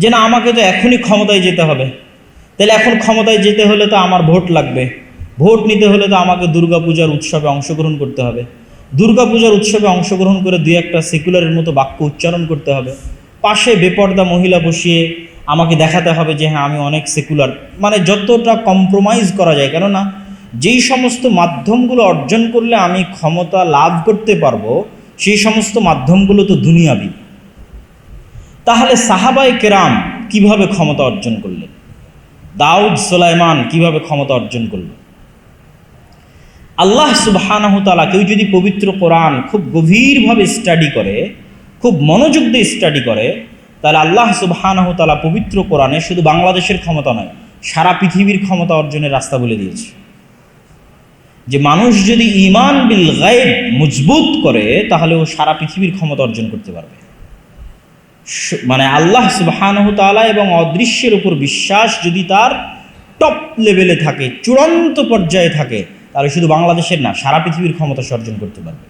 যে না, আমাকে তো এখনই ক্ষমতায় যেতে হবে। তাহলে এখন ক্ষমতায় যেতে হলে তো আমার ভোট লাগবে। ভোট নিতে হলে তো আমাকে দুর্গাপূজার উৎসবে অংশগ্রহণ করতে হবে। দুর্গাপূজার উৎসবে অংশগ্রহণ করে দুই একটা সেকুলারের মতো বাক্য উচ্চারণ করতে হবে। পাশে বেপর্দা মহিলা বসিয়ে আমাকে দেখাতে হবে যে হ্যাঁ আমি অনেক সেকুলার। মানে যতটা কম্প্রোমাইজ করা যায়। কেননা, যেই সমস্ত মাধ্যমগুলো অর্জন করলে আমি ক্ষমতা লাভ করতে পারব, সেই সমস্ত মাধ্যমগুলো তো দুনিয়াবি। তাহলে সাহাবাই কেরাম কীভাবে ক্ষমতা অর্জন করলেন? দাউদ সোলাইমান কীভাবে ক্ষমতা অর্জন করলেন? আল্লাহ সুবহানাহু কেউ যদি পবিত্র কোরআন খুব গভীরভাবে স্টাডি করে, খুব মনোযোগ দিয়ে স্টাডি করে, তাহলে আল্লাহ সুবহানাহু তাআলা পবিত্র কোরআনে শুধু বাংলাদেশের ক্ষমতা নয়, সারা পৃথিবীর ক্ষমতা অর্জনের রাস্তা বলে দিয়েছে। যে মানুষ যদি ইমান বিল গায়েব মজবুত করে, তাহলে ও সারা পৃথিবীর ক্ষমতা অর্জন করতে পারবে। মানে আল্লাহ সুবহানাহু তাআলা এবং অদৃশ্যের উপর বিশ্বাস যদি তার টপ লেভেলে থাকে, চূড়ান্ত পর্যায়ে থাকে, তাহলে শুধু বাংলাদেশের না, সারা পৃথিবীর ক্ষমতা সর্জন করতে পারবে।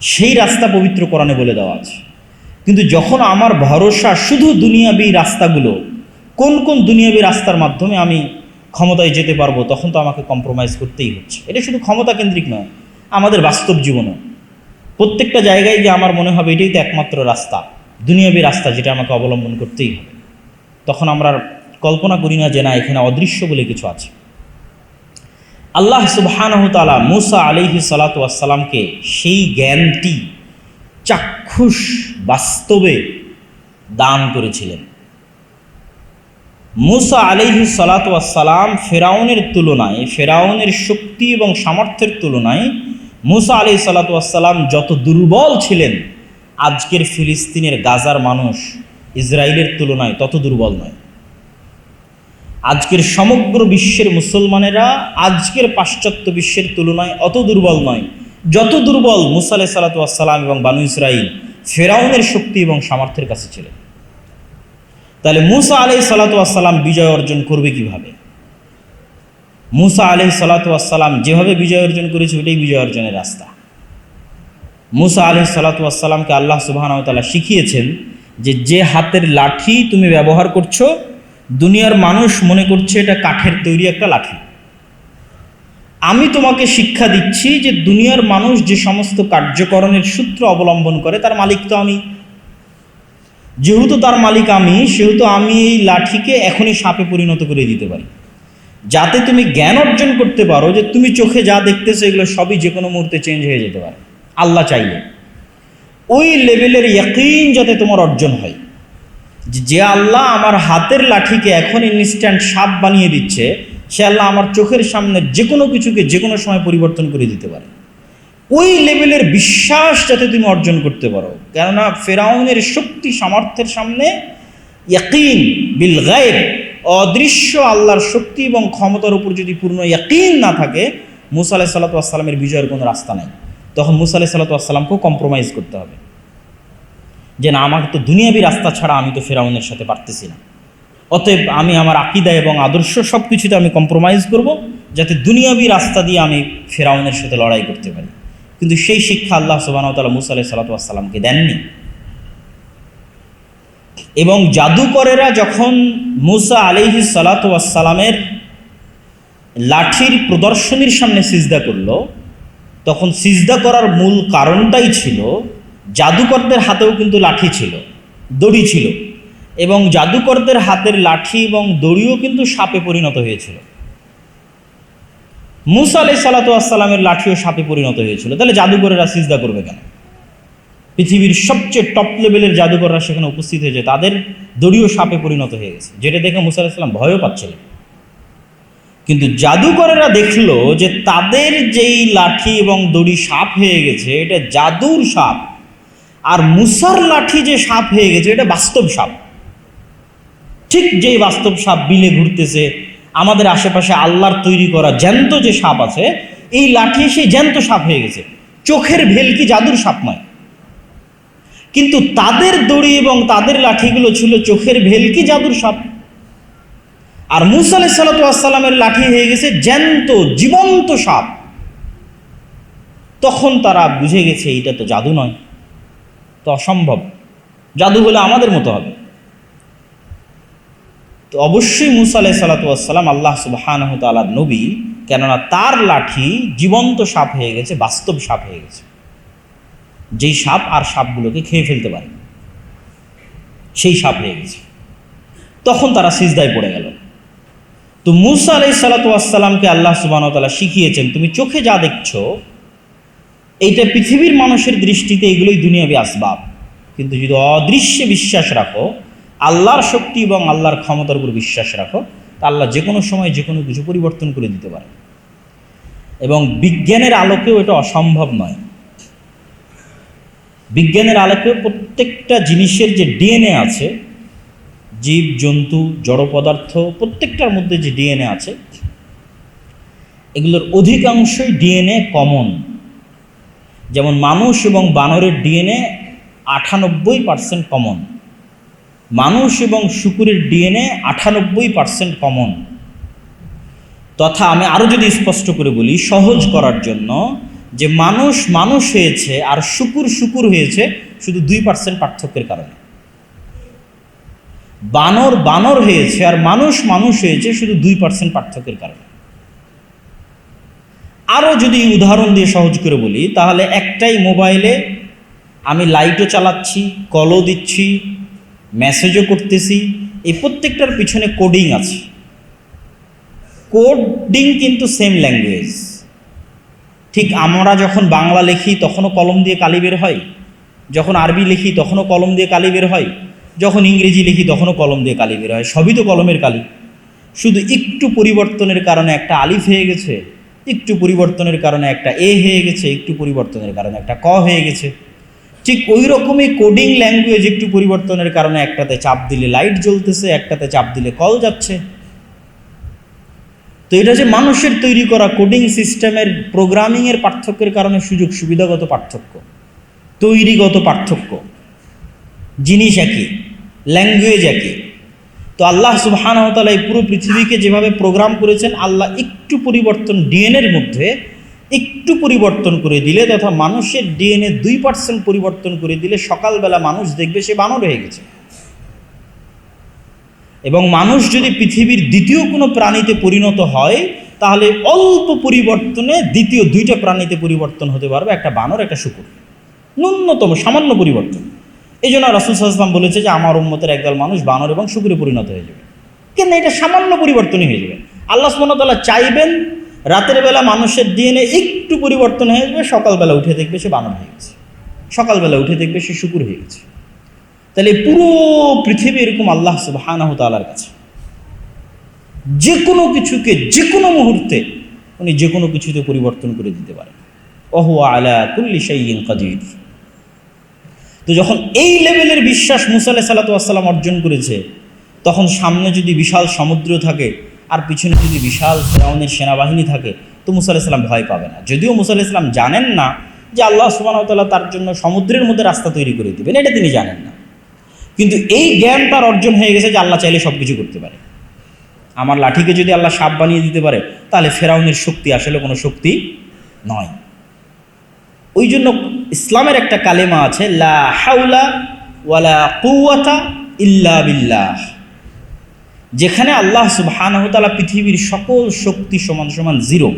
সেই রাস্তা পবিত্র কোরআনে বলে দেওয়া আছে। কিন্তু যখন আমার ভরসা শুধু দুনিয়াবি রাস্তাগুলো, কোন কোন দুনিয়াবি রাস্তার মাধ্যমে আমি ক্ষমতায় যেতে পারব, তখন তো আমাকে কম্প্রোমাইজ করতেই হচ্ছে। এটা শুধু ক্ষমতা কেন্দ্রিক নয়, আমাদের বাস্তব জীবনও। প্রত্যেকটা জায়গায় গিয়ে আমার মনে হবে এটাই তো একমাত্র রাস্তা। দুনিয়াবী রাস্তা যেটা আমাকে অবলম্বন করতেই হবে। তখন আমরা কল্পনা করি না যে না, এখানে অদৃশ্য বলে কিছু আছে। আল্লাহ সুবহানাহু তাআলা মুসা আলাইহি সালাতু ওয়াসসালামকে সেই জ্ঞানটি চাক্ষুষ বাস্তবে দান করেছিলেন। মুসা আলাইহি সালাতু ওয়াসসালাম ফেরাউনের তুলনায়, ফেরাউনের শক্তি এবং সামর্থ্যের তুলনায় মুসা আলাইহি সালাতু ওয়াসসালাম যত দুর্বল ছিলেন আজকের ফিলিস্তিনের গাজার মানুষ ইসরায়েলের তুলনায় তত দুর্বল নয়। আজকের সমগ্র বিশ্বের মুসলমানেরা আজকের পাশ্চাত্য বিশ্বের তুলনায় অত দুর্বল নয়, যত দুর্বল মুসা আলাহ সালাতু এবং বানু ইসরাইল ফেরাউনের শক্তি এবং সামর্থ্যের কাছে ছিলেন তাহলে মুসা আলাই সালাতু আসসালাম বিজয় অর্জন করবে কীভাবে? মুসা আলাই সালাতু আসসালাম যেভাবে বিজয় অর্জন করেছে ওইটাই বিজয় অর্জনের রাস্তা। মুসা আলহ সালাতু আসসালামকে আল্লাহ সুবাহানতালা শিখিয়েছেন যে যে হাতের লাঠি তুমি ব্যবহার করছ, দুনিয়ার মানুষ মনে করছে এটা কাঠের তৈরি একটা লাঠি। আমি তোমাকে শিক্ষা দিচ্ছি যে দুনিয়ার মানুষ যে সমস্ত কার্যকরণের সূত্র অবলম্বন করে, তার মালিক তো আমি। যেহেতু তার মালিক আমি, সেহেতু আমি এই লাঠিকে এখনই সাপে পরিণত করে দিতে পারি। যাতে তুমি জ্ঞান অর্জন করতে পারো যে তুমি চোখে যা দেখতেছো, এগুলো সবই যে কোনো মুহূর্তে চেঞ্জ হয়ে যেতে পারে। আল্লাহ চাইলে। ওই লেভেলের ইয়াকিন যাতে তোমার অর্জন হয়। যে আল্লাহ আমার হাতের লাঠিকে এখন ইনস্ট্যান্ট সাপ বানিয়ে দিচ্ছে, সে আল্লাহ আমার চোখের সামনে যে কোনো কিছুকে যে কোনো সময় পরিবর্তন করে দিতে পারে। ওই লেভেলের বিশ্বাস যাতে তুমি অর্জন করতে পারো। কেননা ফেরাউনের শক্তি সামর্থ্যের সামনে ইয়াকিন বিল গায়েব, অদৃশ্য আল্লাহর শক্তি এবং ক্ষমতার উপর যদি পূর্ণ ইয়াকিন না থাকে, মুসা আলাহ সাল্লাতু আসসালামের বিজয়ের কোনো রাস্তা নাই। তখন মুসা আলাহ সাল্লাতু আসসালামকেও কম্প্রোমাইজ করতে হবে। যে না, আমাকে তো দুনিয়াবি রাস্তা ছাড়া আমি তো ফেরাউনের সাথে পারতেছি না। অতএব আমি আমার আকিদা এবং আদর্শ সব কিছুতে আমি কম্প্রোমাইজ করব, যাতে দুনিয়াবি রাস্তা দিয়ে আমি ফেরাউনের সাথে লড়াই করতে পারি। কিন্তু সেই শিক্ষা আল্লাহ সুবাহতাল্লাহ মুসা আলাহ সাল্লাতু আসসালামকে দেননি। এবং জাদুকরেরা যখন মুসা আলিহি সালাতু আসসালামের লাঠির প্রদর্শনীর সামনে সিজদা করল তখন সিজদা করার মূল কারণটাই ছিল, জাদুকরদের হাতেও কিন্তু লাঠি ছিল, দড়ি ছিল এবং জাদুকরদের হাতের লাঠি এবং দড়িও কিন্তু সাপে পরিণত হয়েছিল। মুসা আলাই সালাতু আসসালামের লাঠিও সাপে পরিণত হয়েছিল। তাহলে জাদুকরেরা সিজদা করবে কেন? পৃথিবীর সবচেয়ে টপ লেভেলের জাদুকররা সেখানে উপস্থিত হয়েছে, তাদের দড়িও সাপে পরিণত হয়ে গেছে। যেটা দেখে মুসা আলাহিসাল্লাম ভয়ও পাচ্ছিলেন। কিন্তু জাদুকরেরা দেখল যে তাদের যেই লাঠি এবং দড়ি সাপ হয়ে গেছে, এটা জাদুর সাপ। আর মুসার লাঠি যে সাপ হয়ে গেছে, এটা বাস্তব সাপ। ঠিক যেই বাস্তব সাপ বিলে ঘুরতেছে, আমাদের আশেপাশে আল্লাহর তৈরি করা জ্যান্ত যে সাপ আছে, এই লাঠি সেই জ্যান্ত সাপ হয়ে গেছে। চোখের ভেলকি জাদুর সাপ নয়? কিন্তু তাদের দড়ি এবং তাদের লাঠিগুলো ছিল চোখের ভেলকি জাদুর সাপ? আর মুসা আলাই সাল্লামের লাঠি হয়ে গেছে জ্যান্ত, জীবন্ত সাপ। তখন তারা বুঝে গেছে, এইটা তো জাদু নয়। তো অসম্ভব। জাদু হলে আমাদের মতো হবে। তো অবশ্যই মুসা আলাই সালাতাম আল্লাহ সুবাহানহ নবী, কেননা তার লাঠি জীবন্ত সাপ হয়ে গেছে, বাস্তব সাপ হয়ে গেছে। যেই সাপ আর সাপগুলোকে খেয়ে ফেলতে পারে। সেই সাপ হয়ে গেছে। তখন তারা সিজদায় পড়ে গেল। তো মুসা আলাই সালাতামকে আল্লাহ সুবাহতালা শিখিয়েছেন, তুমি চোখে যা দেখছ, এইটা পৃথিবীর মানুষের দৃষ্টিতে এগুলোই দুনিয়াবি আসবাব। কিন্তু যদি অদৃশ্যে বিশ্বাস রাখো, আল্লাহর শক্তি এবং আল্লাহর ক্ষমতার উপর বিশ্বাস রাখো, তা আল্লাহ যে কোনো সময় যে কোনো কিছু পরিবর্তন করে দিতে পারে। এবং বিজ্ঞানের আলোকেও এটা অসম্ভব নয়। বিজ্ঞানের আলোকে প্রত্যেকটা জিনিসের যে ডিএনএ আছে জীব, জন্তু, জড় পদার্থ, প্রত্যেকটার মধ্যে যে ডিএনএ আছে, এগুলোর অধিকাংশই ডিএনএ কমন। যেমন মানুষ এবং বানরের ডিএনএ আটানব্বই পার্সেন্ট কমন। মানুষ এবং শুকুরের ডিএনএ আটানব্বই পার্সেন্ট কমন। তথা আমি আরও যদি স্পষ্ট করে বলি, সহজ করার জন্য যে মানুষ মানুষ হয়েছে আর শুকুর শুকুর হয়েছে শুধু দুই পার্সেন্ট পার্থক্যের কারণে। বানর বানর হয়েছে আর মানুষ মানুষ হয়েছে শুধু দুই পার্সেন্ট পার্থক্যের কারণে। আরও যদি উদাহরণ দিয়ে সহজ করে বলি, তাহলে একটাই মোবাইলে আমি লাইটও চালাচ্ছি, কলও দিচ্ছি, মেসেজও করতেছি, এই প্রত্যেকটার পিছনে কোডিং আছে। কোডিং কিন্তু সেম ল্যাঙ্গুয়েজ ঠিক আমরা যখন বাংলা লিখি তখনও কলম দিয়ে কালি বের হয়, যখন আরবি লিখি তখনও কলম দিয়ে কালি বের হয় যখন ইংরেজি লিখি তখনও কলম দিয়ে কালি বের হয়, সবই তো কলমের কালি। শুধু একটু পরিবর্তনের কারণে একটা আলিফ হয়ে গেছে, একটু পরিবর্তনের কারণে একটা এ হয়ে গেছে, একটু পরিবর্তনের কারণে একটা ক হয়ে গেছে। ঠিক ওই রকমই কোডিং ল্যাঙ্গুয়েজ একটু পরিবর্তনের কারণে একটাতে চাপ দিলে লাইট জ্বলতেছে, একটাতে চাপ দিলে কল যাচ্ছে। তো এটা যে মানুষের তৈরি করা কোডিং সিস্টেমের প্রোগ্রামিংয়ের পার্থক্যের কারণে সুযোগ সুবিধাগত পার্থক্য, তৈরিগত পার্থক্য। জিনিস একই ল্যাঙ্গুয়েজ একই। তো আল্লাহ সুবাহানতালা এই পুরো পৃথিবীকে যেভাবে প্রোগ্রাম করেছেন, আল্লাহ একটু পরিবর্তন ডিএনএর মধ্যে একটু পরিবর্তন করে দিলে তথা মানুষের ডিএনএ দুই পার্সেন্ট পরিবর্তন করে দিলে সকালবেলা মানুষ দেখবে সে বানর হয়ে গেছে। এবং মানুষ যদি পৃথিবীর দ্বিতীয় কোনো প্রাণীতে পরিণত হয়, তাহলে অল্প পরিবর্তনে দ্বিতীয় দুইটা প্রাণীতে পরিবর্তন হতে পারবে, একটা বানর, একটা শুকুর। ন্যূনতম, সামান্য পরিবর্তন। এই জন্য রাসুল সাল্লাম বলেছে যে আমার উম্মতের একদল মানুষ বানর এবং শুকুরে পরিণত হয়ে যাবে। কিন্তু এটা সামান্য পরিবর্তনই হয়ে যাবে। আল্লাহ সুমনতাল্লাহ চাইবেন রাতের বেলা মানুষের ডিএনএ একটু পরিবর্তন হয়ে যাবে, সকালবেলা উঠে দেখবে সে বানর হয়ে গেছে। সকালবেলা উঠে দেখবে সে শুকুর হয়ে গেছে। তাহলে পুরো পৃথিবী এরকম আল্লাহ সুবাহানাহ তালার কাছে। যে কোনো কিছুকে যে কোনো মুহূর্তে উনি যে কোনো কিছুতে পরিবর্তন করে দিতে পারেন। ওহু আলা কুল্লি শাইইন কাদির। তো যখন এই লেভেলের বিশ্বাস মুসা আলাহ সাল্লাতাম অর্জন করেছে, তখন সামনে যদি বিশাল সমুদ্র থাকে আর পিছনে যদি বিশাল ফেরাউনের সেনাবাহিনী থাকে, তো মুসা আলাহিসাল্লাম ভয় পাবে না। যদিও মুসা আলাহিসাল্লাম জানেন না যে আল্লাহ সুবাহতাল্লাহ তার জন্য সমুদ্রের মধ্যে রাস্তা তৈরি করে দেবেন, এটা তিনি জানেন না। কিন্তু এই জ্ঞান তার অর্জন হয়ে গেছে যে আল্লাহ চাইলে সব কিছু করতে পারে। আমার লাঠিকে যদি আল্লাহ সাপ বানিয়ে দিতে পারে, তাহলে ফেরাউনের শক্তি আসলে কোনো শক্তি নয়। ওই জন্য ইসলামের একটা কালেমা আছে, লা হাউলা ওয়ালা কুয়াতা ইল্লা বিল্লাহ। যেখানে আল্লাহ সুবহানহতালা পৃথিবীর সকল শক্তি সমান সমান জিরো।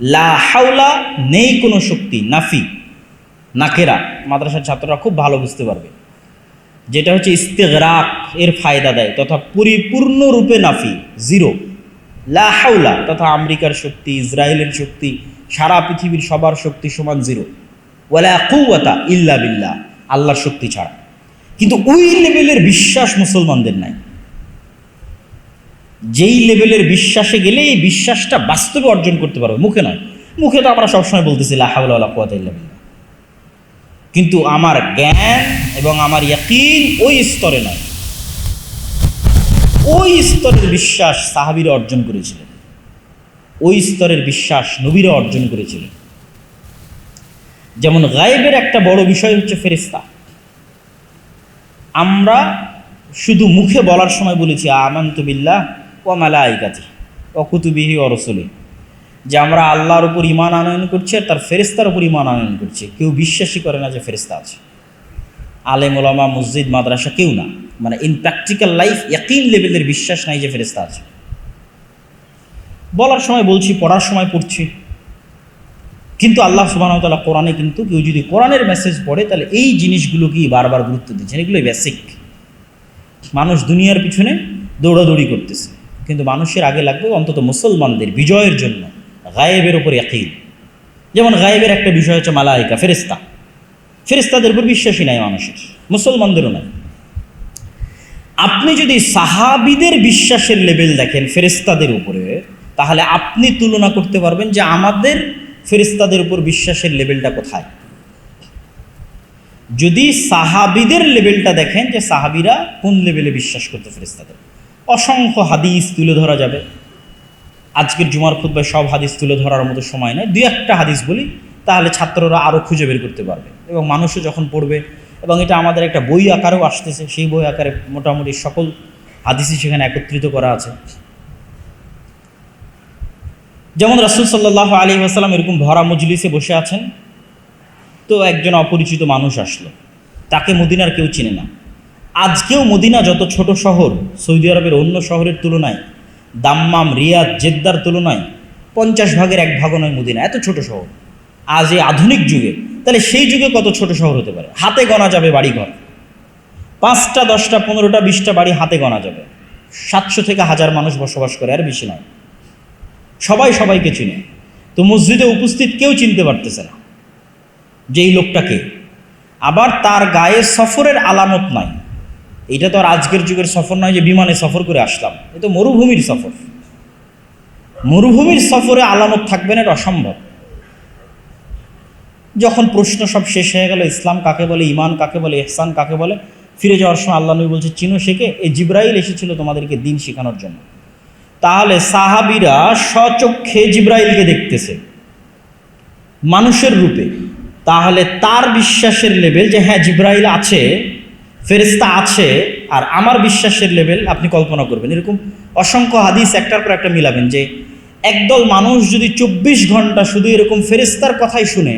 লা হাউলা নেই কোনো শক্তি নাফি নাকেরা মাদ্রাসার ছাত্ররা খুব ভালো বুঝতে পারবে। যেটা হচ্ছে ইস্তেগরাক এর ফায়দা দেয়, তথা পরিপূর্ণরূপে নাফি জিরো। লা হাউলা তথা আমেরিকার শক্তি, ইসরায়েলের শক্তি সারা পৃথিবীর সবার শক্তি সমান জিরো। ওয়ালা কুয়াতা ইল্লা বিল্লাহ, আল্লাহর শক্তি ছাড়া। কিন্তু ওই লেভেলের বিশ্বাস মুসলমানদের নাই। যেই লেভেলের বিশ্বাসে গেলে এই বিশ্বাসটা বাস্তবে অর্জন করতে পারবে, মুখে নয়। মুখে তো আমরা সবসময় বলতেছি লাহাউলা কুয়াতা ইল্লা বিল্লাহ। কিন্তু আমার জ্ঞান এবং আমার ইয়াকিন ওই স্তরে নয়। ওই স্তরের বিশ্বাস সাহাবিরা অর্জন করেছিলেন। ওই স্তরের বিশ্বাস নবীরা অর্জন করেছিলেন। যেমন গায়েবের একটা বড় বিষয় হচ্ছে ফেরিস্তা আমরা শুধু মুখে বলার সময় বলেছি, আমন্ত বিল্লাহ ও মালা আইকাতি অকুতুবিহি অরসলি যে আমরা আল্লাহর উপর ইমান আনয়ন করছি আর তার ফেরিস্তার উপর ইমান আনয়ন করছি। কেউ বিশ্বাসই করে না যে ফেরিস্তা আছে। আলেম ওলামা মসজিদ, মাদ্রাসা কেউ না। মানে ইন প্র্যাকটিক্যাল লাইফ একই লেভেলের বিশ্বাস নাই যে ফেরেস্তা আছে। বলার সময় বলছি, পড়ার সময় পড়ছি। কিন্তু আল্লাহ সুবাহতাল্লাহ কোরআনে কিন্তু কেউ যদি কোরআনের মেসেজ পড়ে, তাহলে এই জিনিসগুলোকেই বারবার গুরুত্ব দিচ্ছেন এগুলোই বেসিক মানুষ দুনিয়ার পিছনে দৌড়াদৌড়ি করতেছে। কিন্তু মানুষের আগে লাগবে অন্তত মুসলমানদের বিজয়ের জন্য গায়েবের ওপর একই যেমন গায়েবের একটা বিষয় হচ্ছে মালায়িকা ফেরিস্তা ফেরিস্তাদের উপর বিশ্বাসী নাই মানুষের, মুসলমানদেরও নাই। আপনি যদি সাহাবিদের বিশ্বাসের লেভেল দেখেন ফেরিস্তাদের উপরে তাহলে আপনি তুলনা করতে পারবেন যে আমাদের ফেরিস্তাদের উপর বিশ্বাসের লেভেলটা কোথায়। যদি সাহাবিদের লেভেলটা দেখেন যে সাহাবিরা কোন লেভেলে বিশ্বাস করতে ফেরিস্তাদের অসংখ্য হাদিস তুলে ধরা যাবে। আজকের জুমার খুদ্ায় সব হাদিস তুলে ধরার মতো সময় নয়। দুই একটা হাদিস বলি, তাহলে ছাত্ররা আরও খুঁজে বের করতে পারবে এবং মানুষও যখন পড়বে, এবং এটা আমাদের একটা বই আকারেও আসতেছে, সেই বই আকারে মোটামুটি সকল হাদিসই সেখানে একত্রিত করা আছে। যেমন রাসুল সাল্লাহ আলী আসালাম এরকম ভরা মজলিসে বসে আছেন, তো একজন অপরিচিত মানুষ আসলো। তাকে মদিনার কেউ চিনে না। আজকেও মদিনা যত ছোট শহর, সৌদি আরবের অন্য শহরের তুলনায়, দাম্মাম, রিয়াদ, জেদ্দার তুলনায় পঞ্চাশ ভাগের এক ভাগও নয় মদিনা, এত ছোট শহর। আজ এই আধুনিক যুগে, তাহলে সেই যুগে কত ছোট শহর হতে পারে? হাতে গণা যাবে বাড়িঘর। পাঁচটা, দশটা, পনেরোটা, বিশটা বাড়ি হাতে গণা যাবে। সাতশো থেকে হাজার মানুষ বসবাস করে, আর বেশি নয়। সবাই সবাইকে চিনে। তো মসজিদে উপস্থিত কেউ চিনতে পারতেছে না যে এই লোকটাকে আবার তার গায়ে সফরের আলামত নাই। এটা তো আর আজকের যুগের সফর নয় যে বিমানে সফর করে আসলাম। এ তো মরুভূমির সফর। মরুভূমির সফরে আলামত থাকবে না, এটা অসম্ভব। যখন প্রশ্ন সব শেষ হয়ে গেল, ইসলাম কাকে বলে ইমান কাকে বলে এহসান কাকে বলে, ফিরে যাওয়ার সময় আল্লাহ নবী বলছে, চিনো শেখে এই জিব্রাইল এসেছিল তোমাদেরকে দিন শেখানোর জন্য। তাহলে সাহাবিরা স্বচক্ষে জিব্রাইলকে দেখতেছে। মানুষের রূপে। তাহলে তার বিশ্বাসের লেভেল যে হ্যাঁ জিব্রাইল আছে ফেরিস্তা আছে, আর আমার বিশ্বাসের লেভেল আপনি কল্পনা করবেন। এরকম অসংখ্য হাদিস একটার পর একটা মিলাবেন যে একদল মানুষ যদি চব্বিশ ঘণ্টা শুধু এরকম ফেরিস্তার কথাই শুনে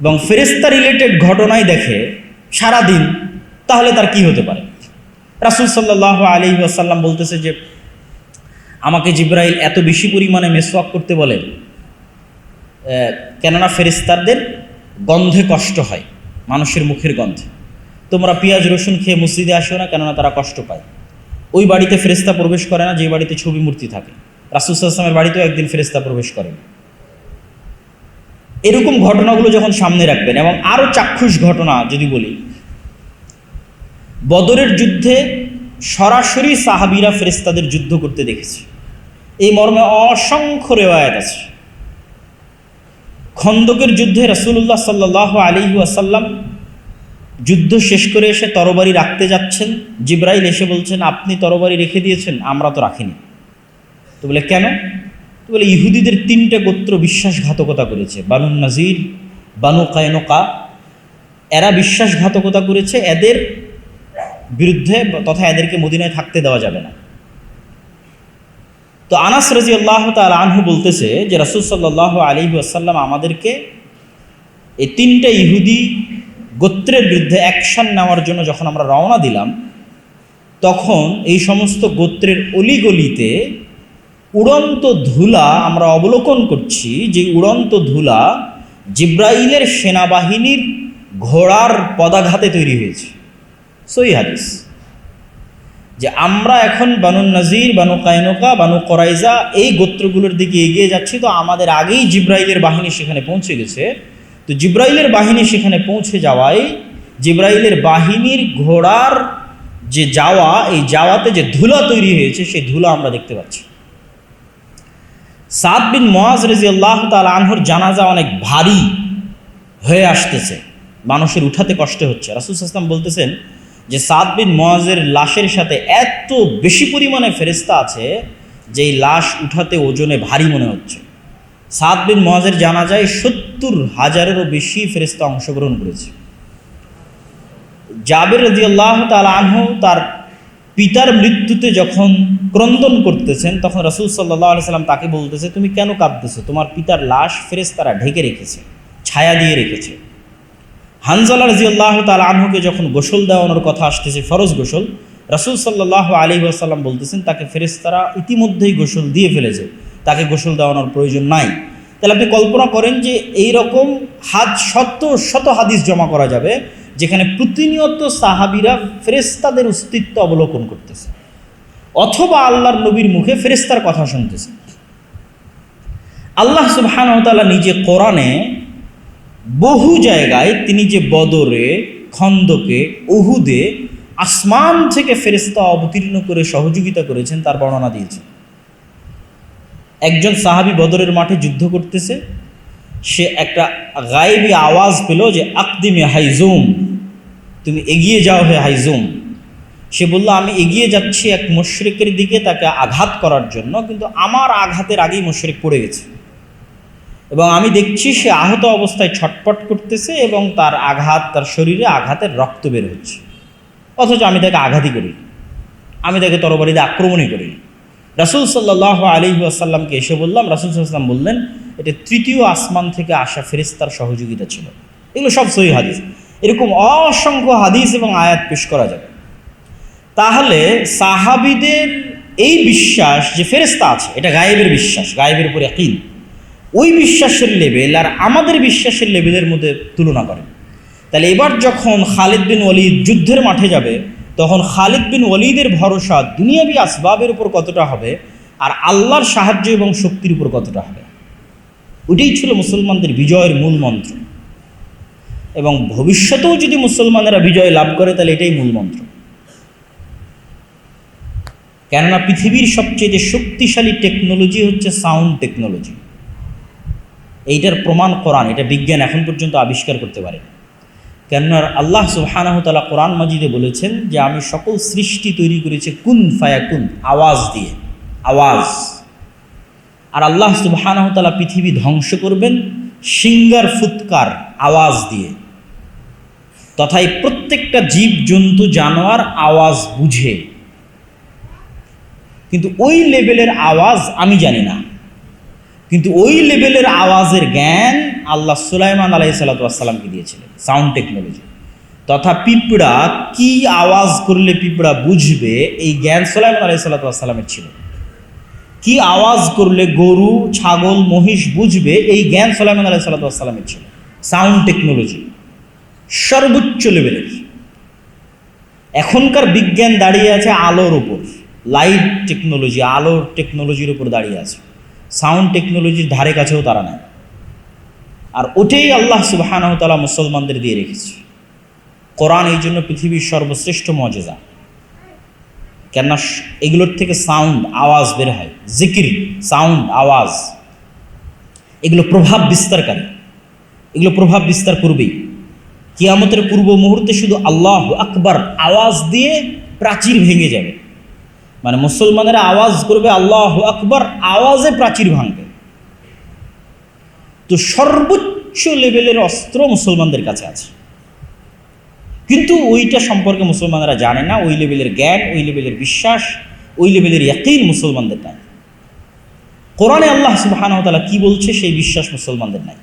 এবং ফেরিস্তা রিলেটেড ঘটনাই দেখে সারা দিন তাহলে তার কি হতে পারে? রাসুল সাল্লাহ আলী আসাল্লাম বলতেছে যে আমাকে জিব্রাইল এত বেশি পরিমাণে মেসওয়াক করতে বলে কেননা ফেরিস্তারদের গন্ধে কষ্ট হয়, মানুষের মুখের গন্ধে। তোমরা পেঁয়াজ, রসুন খেয়ে মসজিদে আসো না, কেননা তারা কষ্ট পায়। ওই বাড়িতে ফেরিস্তা প্রবেশ করে না, যে বাড়িতে ছবি মূর্তি থাকে। রাসুসাল্লামের বাড়িতেও একদিন ফেরিস্তা প্রবেশ করেন এরকম ঘটনাগুলো যখন সামনে রাখবেন, এবং আরও চাক্ষুষ ঘটনা যদি বলি, বদরের যুদ্ধে সরাসরি সাহাবিরা ফেরিস্তাদের যুদ্ধ করতে দেখেছে। এই মর্মে অসংখ্য রেওয়ায়ত আছে। খন্দকের যুদ্ধে রাসুল্লাহ সাল্লাহ আলী আসাল্লাম যুদ্ধ শেষ করে এসে তরবারি রাখতে যাচ্ছেন। জিব্রাইল এসে বলছেন, আপনি তরবারি রেখে দিয়েছেন, আমরা তো রাখিনি। তো বলে, কেন? তো বলে, ইহুদিদের তিনটে গোত্র বিশ্বাসঘাতকতা করেছে। বানু নাজির, বানু কায়নকা, এরা বিশ্বাসঘাতকতা করেছে। এদের বিরুদ্ধে তথা এদেরকে মদিনায় থাকতে দেওয়া যাবে না। তো আনাস রাজি আল্লাহ তাল আনহু বলতেছে যে রাসুল সাল্লাহ আলী আসাল্লাম আমাদেরকে এই তিনটে ইহুদি গোত্রের বিরুদ্ধে অ্যাকশন নেওয়ার জন্য যখন আমরা রওনা দিলাম, তখন এই সমস্ত গোত্রের অলিগলিতে উড়ন্ত ধুলা আমরা অবলোকন করছি যে উড়ন্ত ধুলা জিব্রাইলের সেনাবাহিনীর ঘোড়ার পদাঘাতে তৈরি হয়েছে। সই হাদিস। যে আমরা এখন বানু নাজির, বানু কায়নকা বানু করাইজা এই গোত্রগুলোর দিকে এগিয়ে যাচ্ছি, তো আমাদের আগেই জিব্রাইলের বাহিনী সেখানে পৌঁছে গেছে। তো জিব্রাইলের বাহিনী সেখানে পৌঁছে যাওয়ায় জিব্রাইলের বাহিনীর ঘোড়ার যে যাওয়া, এই যাওয়াতে যে ধুলা তৈরি হয়েছে, সেই ধুলা আমরা দেখতে পাচ্ছি। সাদ বিন মোয়াজ রেজি আল্লাহ তাল আনহর জানাজা অনেক ভারী হয়ে আসতেছে। মানুষের উঠাতে কষ্ট হচ্ছে। রাসুল আসলাম বলতেছেন যে সাদ বিন মোয়াজের লাশের সাথে এত বেশি পরিমাণে ফেরিস্তা আছে যে এই লাশ উঠাতে ওজনে ভারী মনে হচ্ছে। সাদ বিন মোয়াজের জানা যায় সত্তর হাজারেরও বেশি ফেরিস্তা অংশগ্রহণ করেছে। জাবের রদি আল্লাহ তাল আনহু তার পিতার মৃত্যুতে যখন ক্রন্দন করতেছেন, তখন রসুল সাল্লাহ সাল্লাম তাকে বলতেছে, তুমি কেন কাঁদতেছো? তোমার পিতার লাশ ফেরেস্তারা ঢেকে রেখেছে, ছায়া দিয়ে রেখেছে। হানজালা রাজিউল্লাহ তাল আনহুকে যখন গোসল দেওয়ানোর কথা আসতেছে, ফরজ গোসল, রাসুল সাল্লাহ আলী আসাল্লাম বলতেছেন, তাকে ফেরেস্তারা ইতিমধ্যেই গোসল দিয়ে ফেলেছে, তাকে গোসল দেওয়ানোর প্রয়োজন নাই। তাহলে আপনি কল্পনা করেন যে এই রকম হাত শত শত হাদিস জমা করা যাবে, যেখানে প্রতিনিয়ত সাহাবিরা ফেরেস্তাদের অস্তিত্ব অবলোকন করতেছে, অথবা আল্লাহর নবীর মুখে ফেরেস্তার কথা শুনতেছে। আল্লাহ সুবহানতালা নিজে কোরআনে বহু জায়গায় তিনি যে বদরে, খন্দকে, উহুদে আসমান থেকে ফেরেস্তা অবতীর্ণ করে সহযোগিতা করেছেন, তার বর্ণনা দিয়েছেন একজন সাহাবি বদরের মাঠে যুদ্ধ করতেছে, সে একটা গায়েবী আওয়াজ পেল যে, আকদিমে হাইজুম, তুমি এগিয়ে যাও হে হাইজুম। সে বলল, আমি এগিয়ে যাচ্ছি এক মুশরিকের দিকে, তাকে আঘাত করার জন্য, কিন্তু আমার আঘাতের আগেই মুশরিক পড়ে গেছে। এবং আমি দেখছি সে আহত অবস্থায় ছটপট করতেছে এবং তার আঘাত, তার শরীরে আঘাতের রক্ত বের হচ্ছে। অথচ আমি তাকে আঘাতই করি আমি তাকে তরবারিতে আক্রমণই করি রাসুল সাল্লাহ আলী আসাল্লামকে এসে বললাম, রাসুল সাল্লাম বললেন, এটা তৃতীয় আসমান থেকে আসা ফেরিস্তার সহযোগিতা ছিল। এগুলো সব সহি হাদিস। এরকম অসংখ্য হাদিস এবং আয়াত পেশ করা যাবে। তাহলে সাহাবিদের এই বিশ্বাস যে ফেরেস্তা আছে, এটা গায়েবের বিশ্বাস, গায়েবের উপর একই ওই বিশ্বাসের লেভেল আর আমাদের বিশ্বাসের লেভেলের মধ্যে তুলনা করে। তাহলে এবার যখন খালিদ বিন ওয়ালিদ যুদ্ধের মাঠে যাবে, তখন খালিদ বিন ওয়ালিদের ভরসা দুনিয়াবি আসবাবের উপর কতটা হবে আর আল্লাহর সাহায্য এবং শক্তির উপর কতটা হবে? ওইটাই ছিল মুসলমানদের বিজয়ের মূল মন্ত্র। এবং ভবিষ্যতেও যদি মুসলমানেরা বিজয় লাভ করে, তাহলে এটাই মূল মন্ত্র। কেননা পৃথিবীর সবচেয়ে শক্তিশালী টেকনোলজি হচ্ছে সাউন্ড টেকনোলজি এইটার প্রমাণ কোরআন, এটা বিজ্ঞান এখন পর্যন্ত আবিষ্কার করতে পারে কেননা আল্লাহ সুবহানাহতালা কোরআন মাজিদে বলেছেন যে, আমি সকল সৃষ্টি তৈরি করেছি কুন ফায়া কুন, আওয়াজ দিয়ে, আওয়াজ। আর আল্লাহ সুবহানাহতালা পৃথিবী ধ্বংস করবেন সিঙ্গার ফুৎকার, আওয়াজ দিয়ে। তথাই প্রত্যেকটা জীব, জন্তু, জানোয়ার আওয়াজ বুঝে। কিন্তু ওই লেভেলের আওয়াজ আমি জানি না। কিন্তু ওই লেভেলের আওয়াজের জ্ঞান আল্লাহ সুলাইমান সাল্লাতামকে দিয়েছিলেন সাউন্ড টেকনোলজি তথা পিঁপড়া কি আওয়াজ করলে পিঁপড়া বুঝবে, এই জ্ঞান সুলাইমান সাল্লাতামের ছিল। কি আওয়াজ করলে গরু, ছাগল, মহিষ বুঝবে, এই জ্ঞান সুলাইমান সাল্লাতামের ছিল। সাউন্ড টেকনোলজি সর্বোচ্চ লেভেলের এখনকার বিজ্ঞান দাঁড়িয়ে আছে আলোর ওপর লাইট টেকনোলজি আলোর টেকনোলজির উপর দাঁড়িয়ে আছে। সাউন্ড টেকনোলজির ধারে কাছেও তারা নেয়। আর ওটাই আল্লাহ সুবাহানহতালা মুসলমানদের দিয়ে রেখেছে। কোরআন এই জন্য পৃথিবীর সর্বশ্রেষ্ঠ মজেজা। কেননা এগুলোর থেকে সাউন্ড, আওয়াজ বের হয়। জিকির, সাউন্ড, আওয়াজ। এগুলো প্রভাব বিস্তারকারী এগুলো প্রভাব বিস্তার করবেই। কিয়ামতের পূর্ব মুহূর্তে শুধু আল্লাহ আকবার আওয়াজ দিয়ে প্রাচীর ভেঙে যাবে। মানে মুসলমানেরা আওয়াজ করবে আল্লাহ আকবর, আওয়াজে প্রাচীর ভাঙবে। তো সর্বোচ্চ লেভেলের অস্ত্র মুসলমানদের কাছে আছে। কিন্তু ওইটা সম্পর্কে মুসলমানেরা জানে না, ওই লেভেলের জ্ঞান, ওই লেভেলের বিশ্বাস, ওই লেভেলের ইয়াকিল মুসলমানদের নাই। কোরআনে আল্লাহ সুবাহানতালা কি বলছে, সেই বিশ্বাস মুসলমানদের নাই।